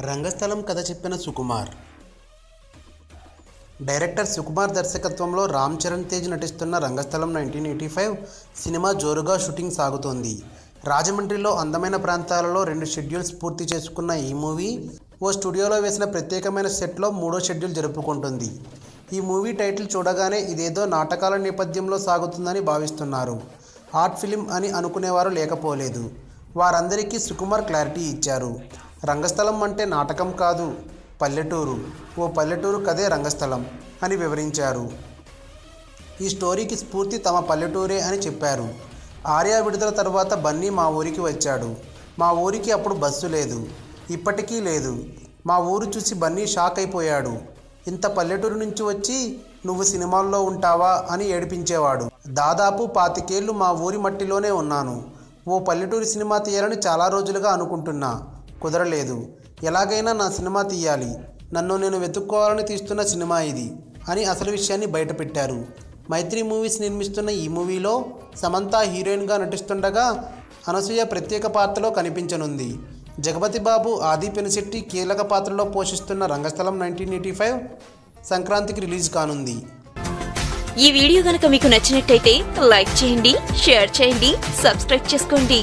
రంగస్థలం కథ చెప్పిన సుకుమార్. డైరెక్టర్ సుకుమార్ దర్శకత్వంలో రామ్ చరణ్ తేజ్ నటిస్తున్న Rangasthalam nineteen eighty five cinema జోరుగా షూటింగ్ సాగుతోంది. రాజమండ్రిలో అందమైన ప్రాంతాలలో రెండు షెడ్యూల్స్ పూర్తి చేసుకున్న ఈ మూవీ ఓ స్టూడియోలో వేసిన ప్రత్యేకమైన సెట్లో మూడో షెడ్యూల్ జరుపుకుంటుంది. ఈ మూవీ టైటిల్ చూడగానే ఇదేదో నాటకాల నేపథ్యంలో సాగుతుందని భావిస్తున్నారు. ఆర్ట్ ఫిలిం అని అనుకునేవారు లేకపోలేదు. వారందరికీ సుకుమార్ క్లారిటీ ఇచ్చారు. రంగస్థలం అంటే నాటకం కాదు పల్లెటూరు. ఓ పల్లెటూరు కదే రంగస్థలం అని వివరించారు. ఈ స్టోరీకి స్ఫూర్తి తమ పల్లెటూరే అని చెప్పారు. ఆర్యా విడుదల తర్వాత బన్నీ మా ఊరికి వచ్చాడు. మా ఊరికి అప్పుడు బస్సు లేదు. ఇప్పటికీ లేదు. మా ఊరు చూసి బన్నీ షాక్ అయిపోయాడు. ఇంత పల్లెటూరు నుంచి వచ్చి నువ్వు సినిమాల్లో ఉంటావా అని ఏడిపించేవాడు. దాదాపు పాతికేళ్ళు మా ఊరి మట్టిలోనే ఉన్నాను. ఓ పల్లెటూరి సినిమా తీయాలని చాలా రోజులుగా అనుకుంటున్నా. కుదరలేదు. ఎలాగైనా నా సినిమా తీయాలి. నన్ను నేను వెతుక్కోవాలని తీస్తున్న సినిమా ఇది అని అసలు విషయాన్ని బయటపెట్టారు. మైత్రి మూవీస్ నిర్మిస్తున్న ఈ మూవీలో సమంత హీరోయిన్గా నటిస్తుండగా అనసూయ ప్రత్యేక పాత్రలో కనిపించనుంది. జగపతి బాబు ఆది పెనిశెట్టి కీలక పాత్రలో పోషిస్తున్న రంగస్థలం నైన్టీన్ ఎయిటీ ఫైవ్ సంక్రాంతికి రిలీజ్ కానుంది. ఈ వీడియో గనక మీకు నచ్చినట్టయితే లైక్ చేయండి షేర్ చేయండి సబ్స్క్రైబ్ చేసుకోండి.